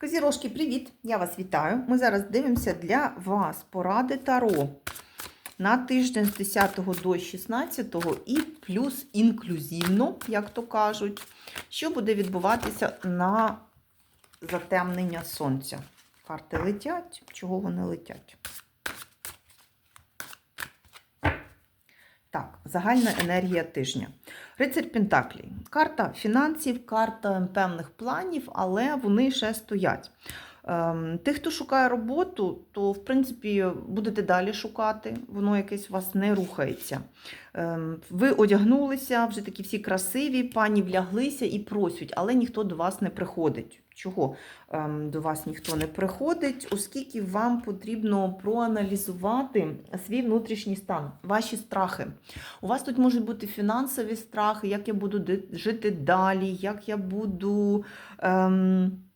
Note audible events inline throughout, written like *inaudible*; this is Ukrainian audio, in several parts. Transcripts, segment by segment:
Козірожки, привіт! Я вас вітаю. Ми зараз дивимося для вас поради Таро на тиждень з 10 до 16 і плюс інклюзивно, як то кажуть, що буде відбуватися на затемнення сонця. Карти летять, чого вони летять? Так, загальна енергія тижня. Рицарь Пентаклій. Карта фінансів, карта певних планів, але вони ще стоять. Ем, Тих, хто шукає роботу, то в принципі будете далі шукати, воно якесь у вас не рухається. Ем, Ви одягнулися, вже такі всі красиві, пані вляглися і просять, але ніхто до вас не приходить. Чого ем, до вас ніхто не приходить, оскільки вам потрібно проаналізувати свій внутрішній стан, ваші страхи. У вас тут можуть бути фінансові страхи, як я буду жити далі, як я буду. Ем,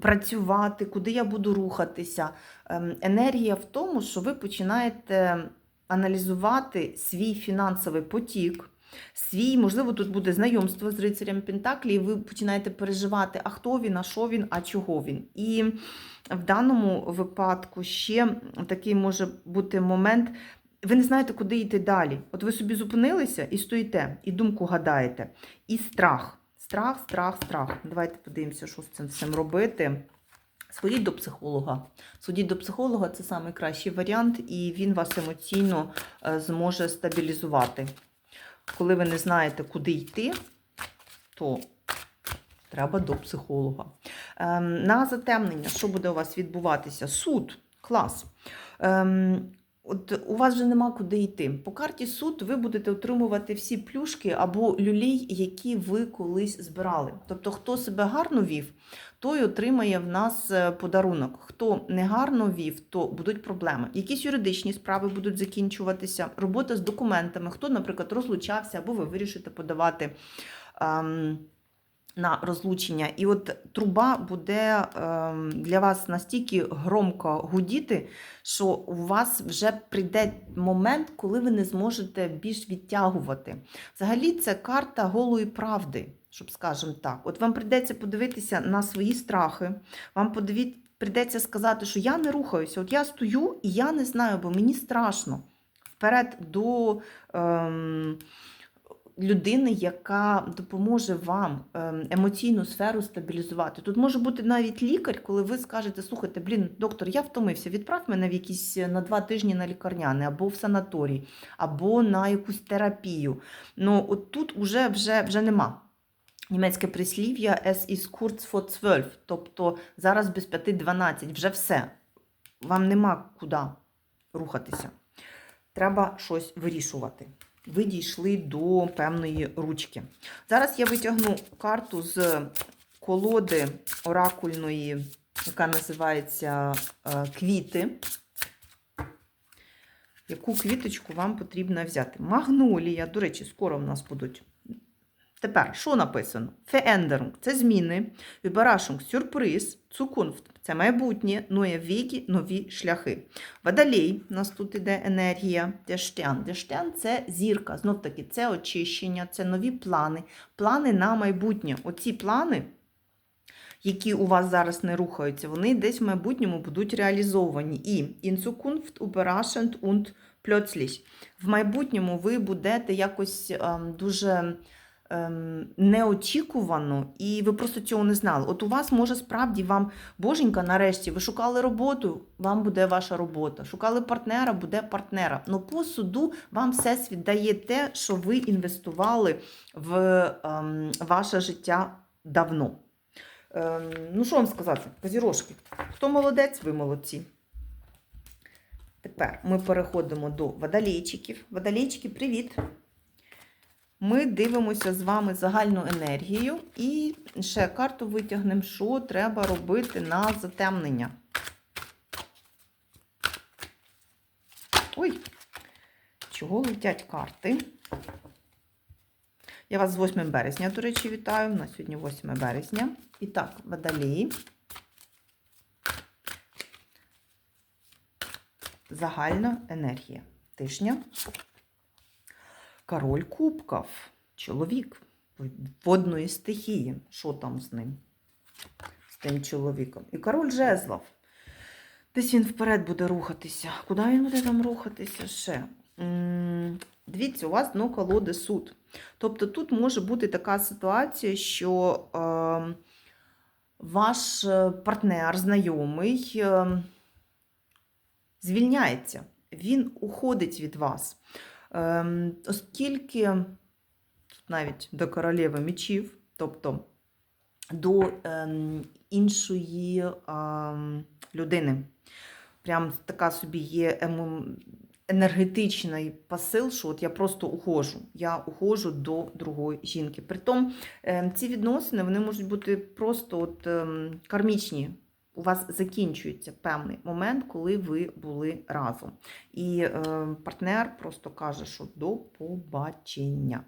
працювати, куди я буду рухатися. Ем, Енергія в тому, що ви починаєте аналізувати свій фінансовий потік. Свій, можливо, тут буде знайомство з рицарем Пентаклі, і ви починаєте переживати, а хто він, а що він, а чого він. І в даному випадку ще такий може бути момент. Ви не знаєте, куди йти далі. От ви собі зупинилися і стоїте, і думку гадаєте. І страх. Страх, страх, страх. Давайте подивимося, що з цим всім робити. Сходіть до психолога. Сходіть до психолога це найкращий варіант, і він вас емоційно е, зможе стабілізувати. Коли ви не знаєте, куди йти, то треба до психолога. Ем, На затемнення, що буде у вас відбуватися? Суд, клас. От у вас вже нема куди йти. По карті суд ви будете отримувати всі плюшки або люлей, які ви колись збирали. Тобто, хто себе гарно вів, той отримає в нас е, подарунок. Хто не гарно вів, то будуть проблеми. Якісь юридичні справи будуть закінчуватися, робота з документами, хто, наприклад, розлучався, або ви вирішите подавати. ем, на розлучення, і от труба буде ем, для вас настільки громко гудіти, що у вас вже прийде момент, коли ви не зможете більш відтягувати. Взагалі, це карта голої правди, щоб скажемо так. От вам прийдеться подивитися на свої страхи, вам прийдеться сказати, що я не рухаюся, от я стою і я не знаю, бо мені страшно. Вперед до. Ем людини, яка допоможе вам ем, емоційну сферу стабілізувати. Тут може бути навіть лікар, коли ви скажете, слухайте, блін, доктор, я втомився, відправ мене в якісь е, на два тижні на лікарняне, або в санаторій, або на якусь терапію. Ну, от тут уже, вже, вже нема. Німецьке прислів'я «Es ist kurz vor 12», тобто зараз без 5-12, вже все. Вам нема куди рухатися. Треба щось вирішувати ви дійшли до певної ручки. Зараз я витягну карту з колоди оракульної, яка називається е, Квіти. Яку квіточку вам потрібно взяти? Магнолія, до речі, скоро в нас будуть. Тепер, що написано? Veränderung – це зміни, Überraschung – сюрприз, Zukunft – це майбутнє, neue Wege – нові шляхи. Водолей, у нас тут іде енергія. Der Stern – це зірка, знов таки, це очищення, це нові плани, плани на майбутнє. Оці плани, які у вас зараз не рухаються, вони десь в майбутньому будуть реалізовані. І Zukunft, überraschend und plötzlich. В майбутньому ви будете якось ем, дуже неочікувано, і ви просто цього не знали. От у вас може справді вам, боженька, нарешті, ви шукали роботу, вам буде ваша робота. Шукали партнера, буде партнера. Ну по суду вам всесвіт дає те, що ви інвестували в ем, ваше життя давно. Ем, ну, що вам сказати, козірожки? Хто молодець, ви молодці. Тепер ми переходимо до водолейчиків. Водолейчики, привіт! Ми дивимося з вами загальну енергію і ще карту витягнемо, що треба робити на затемнення. Ой, чого летять карти? Я вас з 8 березня, до речі, вітаю. У нас сьогодні 8 березня. І так, водолії. Загальна енергія тижня. Король кубків, чоловік водної стихії. Що там з ним? З тим чоловіком. І король жезлов. Десь він вперед буде рухатися. Куди він буде там рухатися ще? Дивіться, у вас дно колоди суд. Тобто тут може бути така ситуація, що е, ваш партнер, знайомий, е, звільняється, він уходить від вас. Ем, оскільки навіть до королеви мечів, тобто до ем, іншої ем, людини. Прям така собі є енергетичний посил, що от я просто ухожу. Я ухожу до другої жінки. Притом ці відносини вони можуть бути просто от, кармічні. У вас закінчується певний момент, коли ви були разом. І е, партнер просто каже, що до побачення.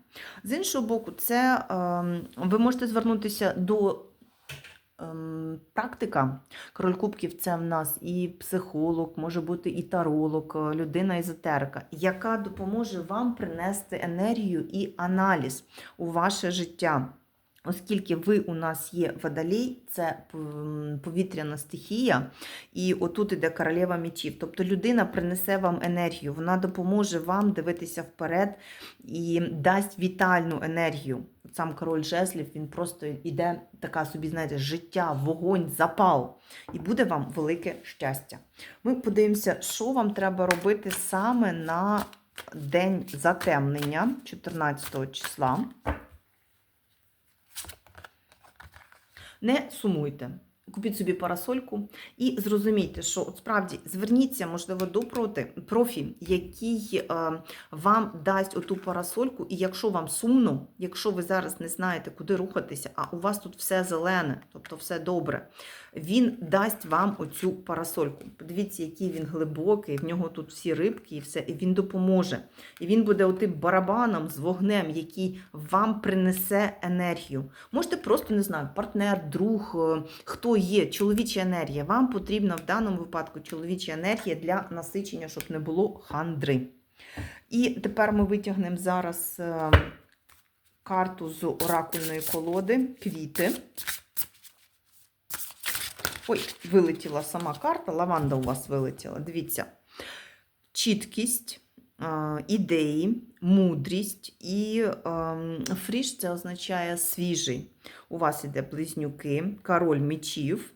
З іншого боку, це е, ви можете звернутися до е, практика. Король Кубків це в нас і психолог, може бути і таролог, людина езотерика, яка допоможе вам принести енергію і аналіз у ваше життя. Оскільки ви у нас є водолій, це повітряна стихія, і отут іде королева мечів. Тобто людина принесе вам енергію, вона допоможе вам дивитися вперед і дасть вітальну енергію. От Сам король жезлів, він просто іде така собі, знаєте, життя, вогонь, запал. І буде вам велике щастя. Ми подивимося, що вам треба робити саме на день затемнення 14 числа. Не сумуйте. Купіть собі парасольку і зрозумійте, що от справді зверніться, можливо, до проти профі, який е, вам дасть оту парасольку. І якщо вам сумно, якщо ви зараз не знаєте, куди рухатися, а у вас тут все зелене, тобто все добре, він дасть вам оцю парасольку. Подивіться, який він глибокий, в нього тут всі рибки і все, і він допоможе. І він буде отим барабаном з вогнем, який вам принесе енергію. Можете просто, не знаю, партнер, друг, е, хто є, чоловіча енергія. Вам потрібна в даному випадку чоловіча енергія для насичення, щоб не було хандри. І тепер ми витягнемо зараз е, карту з оракульної колоди, квіти. Ой, вилетіла сама карта, лаванда у вас вилетіла. Дивіться. Чіткість, ідеї, мудрість і ем, фріш це означає свіжий. У вас іде близнюки, король мечів.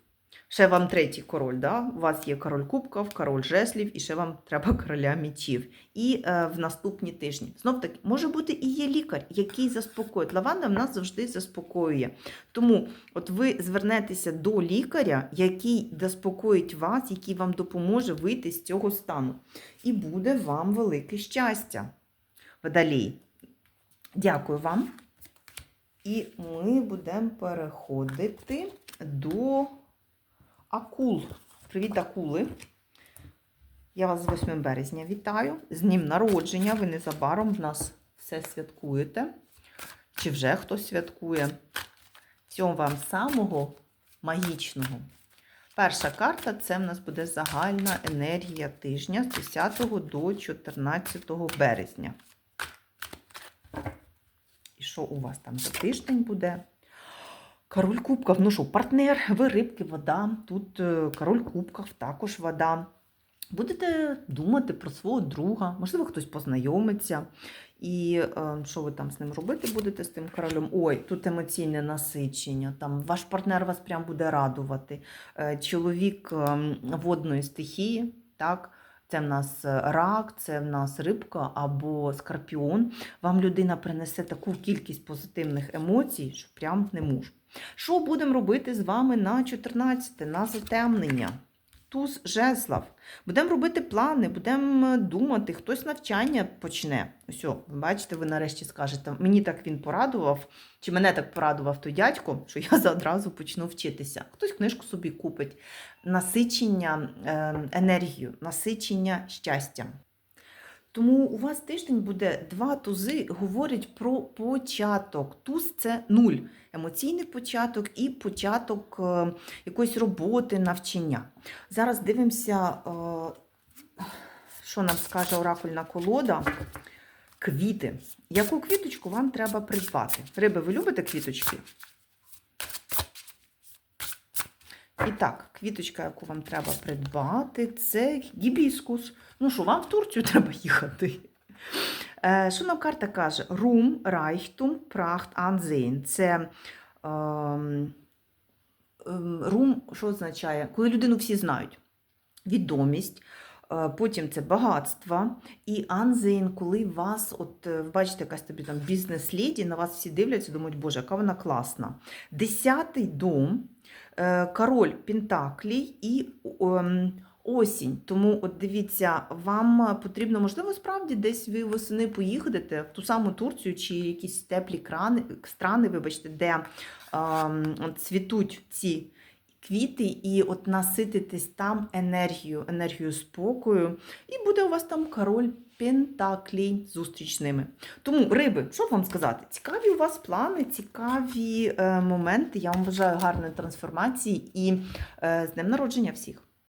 Ще вам третій король, да? у вас є король кубків, король жеслів, і ще вам треба короля мечів. І е, в наступні тижні. Знов таки, може бути і є лікар, який заспокоїть. Лаванда в нас завжди заспокоює. Тому от ви звернетеся до лікаря, який заспокоїть вас, який вам допоможе вийти з цього стану. І буде вам велике щастя. Водолій. Дякую вам. І ми будемо переходити до акул. Привіт, акули! Я вас з 8 березня вітаю. З днем народження. Ви незабаром в нас все святкуєте. Чи вже хтось святкує? Всього вам самого магічного. Перша карта це в нас буде загальна енергія тижня з 10 до 14 березня. І що у вас там за тиждень буде? Король кубків, ну що, партнер, *laughs* ви рибки, вода. Тут е, король кубків, також вода. Будете думати про свого друга, можливо, хтось познайомиться. І е, що ви там з ним робити будете з тим королем? Ой, тут емоційне насичення. Там ваш партнер вас прям буде радувати. Е, чоловік е, водної стихії, так. Це в нас е, рак, це в нас рибка або скорпіон. Вам людина принесе таку кількість позитивних емоцій, що прям не можу. Що будемо робити з вами на 14, на затемнення? Туз жезлов. Будемо робити плани, будемо думати, хтось навчання почне. Ось, ви бачите, ви нарешті скажете, мені так він порадував, чи мене так порадував той дядько, що я одразу почну вчитися. Хтось книжку собі купить. Насичення е, енергію, насичення щастям. Тому у вас тиждень буде два тузи, говорять про початок. Туз це нуль. Емоційний початок і початок е, якоїсь роботи, навчання. Зараз дивимося, е, що нам скаже оракульна колода. Квіти. Яку квіточку вам треба придбати? Риби, ви любите квіточки? І так, квіточка, яку вам треба придбати, це гібіскус. Ну що, вам в Турцію *laughs* треба їхати. Е, Що нам карта каже? Рум, Reichtum, Pracht, Ansehen. Це ем, ем, рум, що означає? Коли людину всі знають. Відомість, е, потім це багатство, і анзейн, коли вас, от е, бачите, якась тобі там бізнес-леді, на вас всі дивляться, думають, боже, яка вона класна. Десятий дом, е, король Пентаклій і ем, осінь. Тому, от дивіться, вам потрібно, можливо, справді десь ви восени поїдете в ту саму Турцію чи якісь теплі крани, страни, вибачте, де ем, от цвітуть ці квіти, і от насититись там енергією, енергією спокою, і буде у вас там король Пентаклій зустріч з ними. Тому, риби, що вам сказати? Цікаві у вас плани, цікаві е, моменти. Я вам бажаю гарної трансформації і е, з днем народження всіх.